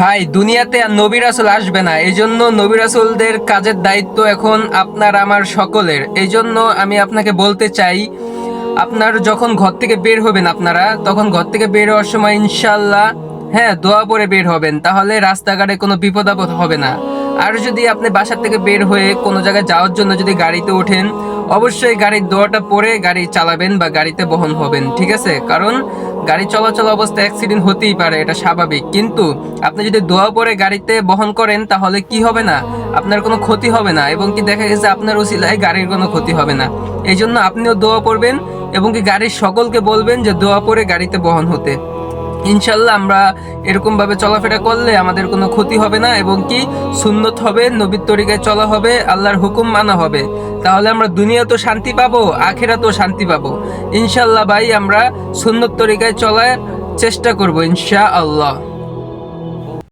ভাই, দুনিয়াতে আর নবী রাসুল আসবে না। এই জন্য নবী রাসুলদের কাজের দায়িত্ব এখন আপনার, আমার সকলের। এই জন্য আমি আপনাকে বলতে চাই, আপনার যখন ঘর থেকে বের হবেন আপনারা, তখন ঘর থেকে বের হওয়ার সময় ইনশাল্লাহ হ্যাঁ দোয়া পরে বের হবেন। তাহলে রাস্তাঘাটে কোনো বিপদ আপদ হবে না। আর যদি আপনি বাসার থেকে বের হয়ে কোনো জায়গায় যাওয়ার জন্য যদি গাড়িতে ওঠেন, অবশ্যই গাড়ির দোয়াটা পরে গাড়ি চালাবেন বা গাড়িতে বহন হবেন, ঠিক আছে? কারণ গাড়ি চলাচল অবস্থায় অ্যাক্সিডেন্ট হতেই পারে, এটা স্বাভাবিক। কিন্তু আপনি যদি দোয়া পরে গাড়িতে বহন করেন, তাহলে কি হবে না? আপনার কোনো ক্ষতি হবে না এবং কি দেখা গেছে আপনার ওসিলায় গাড়ির কোনো ক্ষতি হবে না। এই জন্য আপনিও দোয়া পড়বেন এবং কি গাড়ির সকলকে বলবেন যে দোয়া পরে গাড়িতে বহন হতে। ইনশাল্লাহ আমরা এরকমভাবে চলাফেরা করলে আমাদের কোনো ক্ষতি হবে না এবং কি সুন্নত হবে, নবীর তরিকায় চলা হবে, আল্লাহর হুকুম মানা হবে। তাহলে আমরা দুনিয়া তো শান্তি পাবো আখেরা তো শান্তি পাবো। ইনশাল্লাহ ভাই, আমরা সুন্নত তরিকায় চলার চেষ্টা করব ইনশা আল্লাহ